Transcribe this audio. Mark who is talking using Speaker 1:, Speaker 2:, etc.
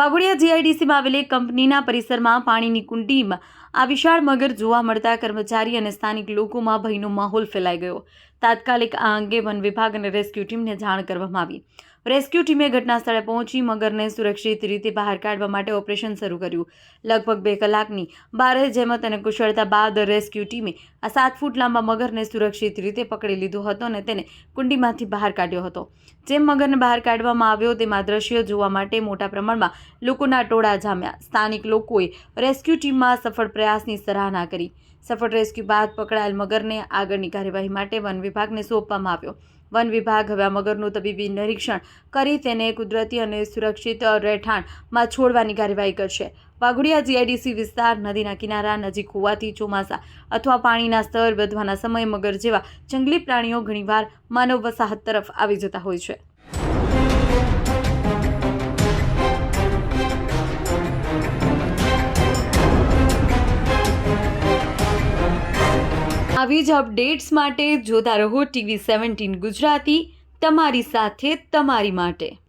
Speaker 1: વાઘોડિયા જીઆઈડીસીમાં આવેલી કંપનીના પરિસરમાં પાણીની કુંડીમાં આ વિશાળ મગર જોવા મળતા કર્મચારી અને સ્થાનિક લોકોમાં ભયનો માહોલ ફેલાઈ ગયો. તાત્કાલિક આ અંગે વન વિભાગ અને રેસ્ક્યુ ટીમને જાણ કરવામાં આવી. રેસ્ક્યુ ટીમે ઘટના સ્થળે પહોંચી મગરને સુરક્ષિત રીતે બહાર કાઢવા માટે ઓપરેશન શરૂ કર્યું. લગભગ બે કલાકની બારે જેમત અને કુશળતા બાદ રેસ્ક્યુ ટીમે આ સાત ફૂટ લાંબા મગરને સુરક્ષિત રીતે પકડી લીધો હતો અને તેને કુંડીમાંથી બહાર કાઢ્યો હતો. જેમ મગરને બહાર કાઢવામાં આવ્યો તેમાં દ્રશ્ય જોવા માટે મોટા પ્રમાણમાં લોકોના ટોળા જામ્યા. સ્થાનિક લોકોએ રેસ્ક્યુ ટીમમાં સફળ પ્રયાસની સરાહના કરી. સફળ રેસ્ક્યુ બાદ પકડાયેલ મગરને આગળની કાર્યવાહી માટે વન વિભાગને સોંપવામાં આવ્યો. વન વિભાગ હવે આ મગરનું તબીબી નિરીક્ષણ કરી તેને કુદરતી અને સુરક્ષિત રહેઠાણમાં છોડવાની કાર્યવાહી કરશે. વાઘોડિયા જીઆઈડીસી વિસ્તાર નદીના કિનારા નજીક હોવાથી ચોમાસા અથવા પાણીના સ્તર વધવાના સમયે મગર જેવા જંગલી પ્રાણીઓ ઘણીવાર માનવ વસાહત તરફ આવી જતા હોય છે. આવી જ અપડેટ્સ માટે જોતા રહો ટીવી સેવન્ટીન ગુજરાતી તમારી સાથે તમારી માટે.